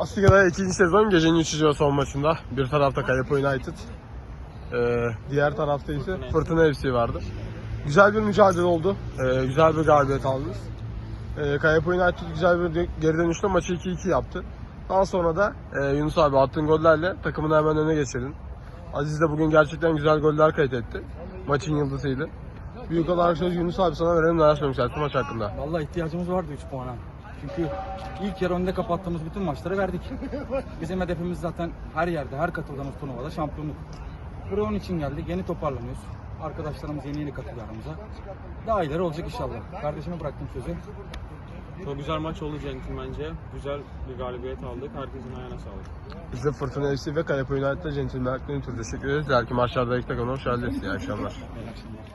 Asliga'da ikinci sezon gecenin üçüncü son maçında. Bir tarafta Kayapa United. Ee, diğer tarafta ise Fırtına FC vardı. Güzel bir mücadele oldu. Ee, güzel bir galibiyet aldınız. Ee, Kayapa United güzel bir geri dönüşte maçı 2-2 yaptı. Daha sonra da e, Yunus abi attığın gollerle takımını hemen öne geçirdin. Aziz de bugün gerçekten güzel goller kaydetti. Maçın yıldızıydı. Büyük olarak söz Yunus abi sana verelim neler söylemek istersin maç hakkında. Vallahi ihtiyacımız vardı 3 puana. Çünkü ilk yarı önde kapattığımız bütün maçları verdik. Bizim hedefimiz zaten her yerde, her katıldığımız turnuvada şampiyonluk. Buraya onun için geldik. Yeni toparlanıyoruz. Arkadaşlarımız yeni yeni katılıyor aramıza. Daha ileri olacak inşallah. Kardeşime bıraktım sözü. Çok güzel maç oldu centilmence. Güzel bir galibiyet aldık. Herkesin ayağına sağlık. Biz de Fırtına FC ve Kayapa United'da centilmenlikten ötürü teşekkür ederiz. Diğer ki maçlarda ilk takımına hoş geldiniz. İyi akşamlar. İyi akşamlar.